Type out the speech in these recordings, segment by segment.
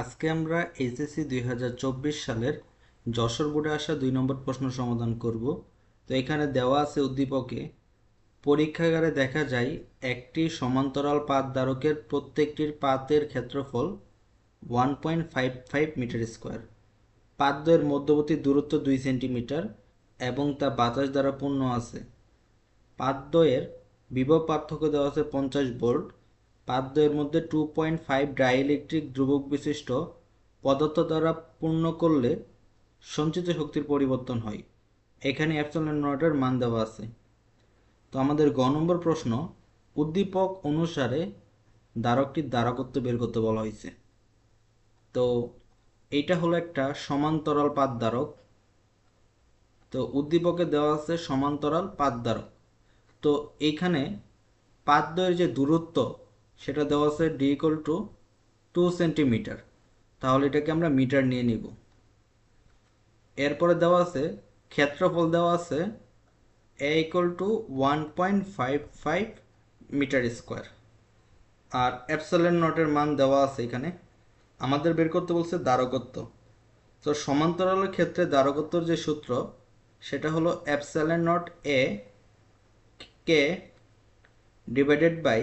আজকে আমরা এইচএসসি দুই হাজার চব্বিশ সালের যশোর বোর্ডে আসা দুই নম্বর প্রশ্ন সমাধান করব। তো এখানে দেওয়া আছে উদ্দীপকে, পরীক্ষাগারে দেখা যায় একটি সমান্তরাল পাত ধারকের প্রত্যেকটির পাতের ক্ষেত্রফল one point five five metre square. পাতদ্বয়ের মধ্যবর্তী দূরত্ব দুই সেন্টিমিটার এবং তা বাতাস দ্বারা পূর্ণ আছে। পাতদ্বয়ের বিভব পার্থক্য দেওয়া আছে পঞ্চাশ ভোল্ট। পাতদ্বয়ের মধ্যে টু পয়েন্ট ফাইভ ডাইইলেকট্রিক ধ্রুবক বিশিষ্ট পদার্থ দ্বারা পূর্ণ করলে সঞ্চিত শক্তির পরিবর্তন হয়। এখানে অ্যাপসলন নটের মান দেওয়া আছে। তো আমাদের গ নম্বর প্রশ্ন, উদ্দীপক অনুসারে দ্বারকটির দ্বারকত্ব বের করতে বলা হয়েছে। তো এইটা হলো একটা সমান্তরাল পাত দ্বারক। তো উদ্দীপকে দেওয়া আছে সমান্তরাল পাত দ্বারক। তো এইখানে পাতদ্বয়ের যে দূরত্ব সেটা দেওয়া আছে D equal to two centimetre তাহলে এটাকে আমরা মিটার নিয়ে নিব। এরপরে দেওয়া আছে, ক্ষেত্রফল দেওয়া আছে A equal to one point five five metre square R epsilon নটের মান দেওয়া আছে এখানে। আমাদের বের করতে বলছে দ্বারকত্ব তো সমান্তরালের ক্ষেত্রে দ্বারকত্বর যে সূত্র, সেটা হলো epsilon naught A K divided by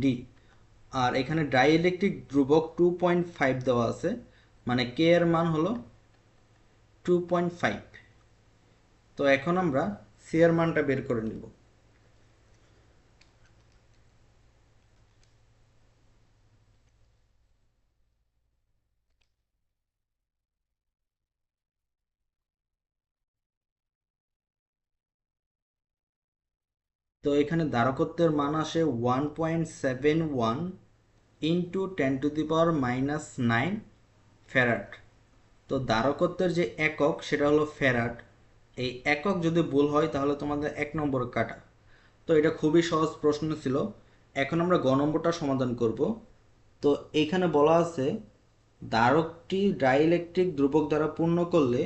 D আর এখানে ডাইইলেকট্রিক ধ্রুবক টু পয়েন্ট ফাইভ দেওয়া আছে মানে কে এর মান হলো টু পয়েন্ট ফাইভ তো এখন আমরা সি এর মানটা বের করে নিব। তো এখানে দ্বারকত্বের মান আসে one point seven one into ten to the power minus nine farad তো দ্বারকত্বের যে একক, সেটা হলো ফ্যারাট এই একক যদি ভুল হয়, তাহলে তোমাদের এক নম্বর কাটা। তো এটা খুবই সহজ প্রশ্ন ছিল। এখন আমরা গ নম্বরটা সমাধান করব। তো এইখানে বলা আছে দ্বারকটি ডাইইলেকট্রিক ধ্রুবক দ্বারা পূর্ণ করলে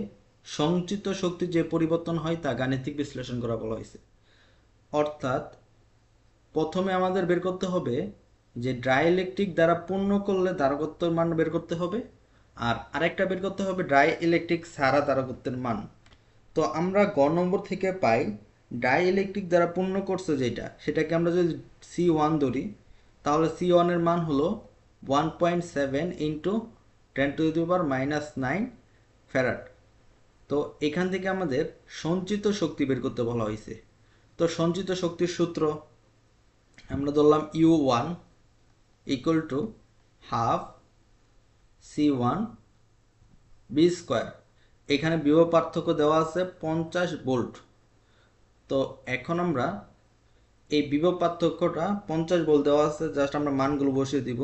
সঞ্চিত শক্তির যে পরিবর্তন হয়, তা গাণিতিক বিশ্লেষণ করা বলা হয়েছে। অর্থাৎ প্রথমে আমাদের বের করতে হবে যে ড্রাই ইলেকট্রিক দ্বারা পূর্ণ করলে দ্বারকত্বের মান বের করতে হবে, আর আরেকটা বের করতে হবে ড্রাই ইলেকট্রিক সারা দ্বারকত্বের মান। তো আমরা গ নম্বর থেকে পাই ডাই ইলেকট্রিক দ্বারা পূর্ণ করছে যেটা, সেটাকে আমরা যদি সি ওয়ান ধরি, তাহলে সি ওয়ানের মান হলো one point seven into ten to the power minus nine farad তো এখান থেকে আমাদের সঞ্চিত শক্তি বের করতে বলা হয়েছে। তো সঞ্চিত শক্তির সূত্র আমরা ধরলাম U one equal to half C one B square এখানে বিভব পার্থক্য দেওয়া আছে পঞ্চাশ ভোল্ট তো এখন আমরা এই বিভব পার্থক্যটা পঞ্চাশ ভোল্ট দেওয়া আছে জাস্ট আমরা মানগুলো বসিয়ে দিব।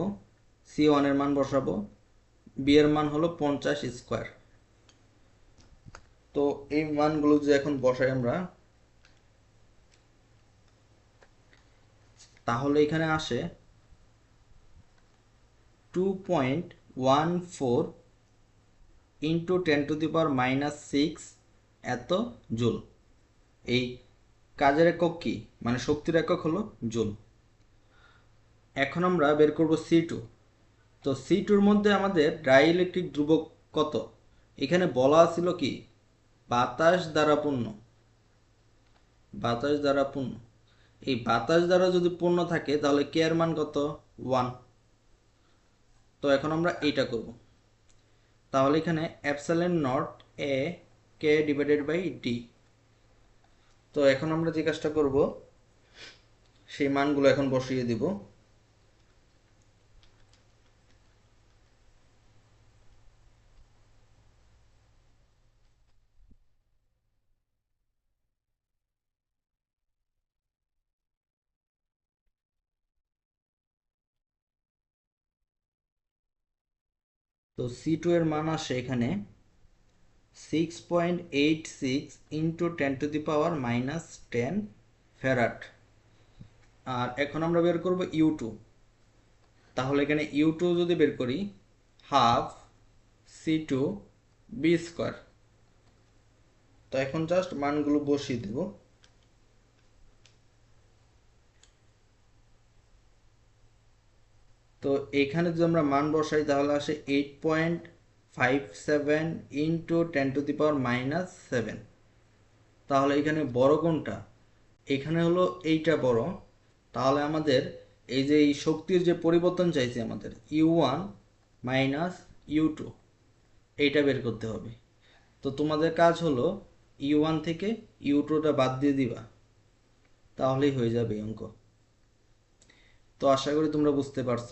সি ওয়ানের মান বসাবো। বি এর মান হলো পঞ্চাশ স্কোয়ার তো এই মানগুলো যে এখন বসাই আমরা তাহলে এখানে আসে two point one four into ten to the power minus six এত জুল এই কাজের একক কি? মানে শক্তির একক হলো জুল এখন আমরা বের করব সি টু তো সি টুর মধ্যে আমাদের ড্রাই ইলেকট্রিক ধ্রুবক কত? এখানে বলা ছিল কি? বাতাস দ্বারা পূর্ণ। বাতাস দ্বারা পূর্ণ। এই বাতাস দ্বারা যদি পূর্ণ থাকে, তাহলে কে এর মান কত? ওয়ান তো এখন আমরা এইটা করব। তাহলে এখানে epsilon naught A K divided by D তো এখন আমরা যে কাজটা করব, সেই মানগুলো এখন বসিয়ে দিব। তো সি টু এর মান আসে এখানে six point eight six into ten to the power minus ten farad আর এখন আমরা বের করব ইউ টু তাহলে এখানে ইউ টু যদি বের করি half C two B square তো এখন জাস্ট মানগুলো বসিয়ে দেব। তো এখানে যদি আমরা মান বসাই, তাহলে আসে eight point five seven into ten to the power minus seven তাহলে এখানে বড় কোনটা? এখানে হলো এইটা বড়। তাহলে আমাদের এই যে এই শক্তির যে পরিবর্তন চাইছে আমাদের U one minus U two এইটা বের করতে হবে। তো তোমাদের কাজ হলো ইউ ওয়ান থেকে ইউ টুটা বাদ দিয়ে দিবা। তাহলেই হয়ে যাবে অঙ্ক। তো আশা করি তোমরা বুঝতে পারছ।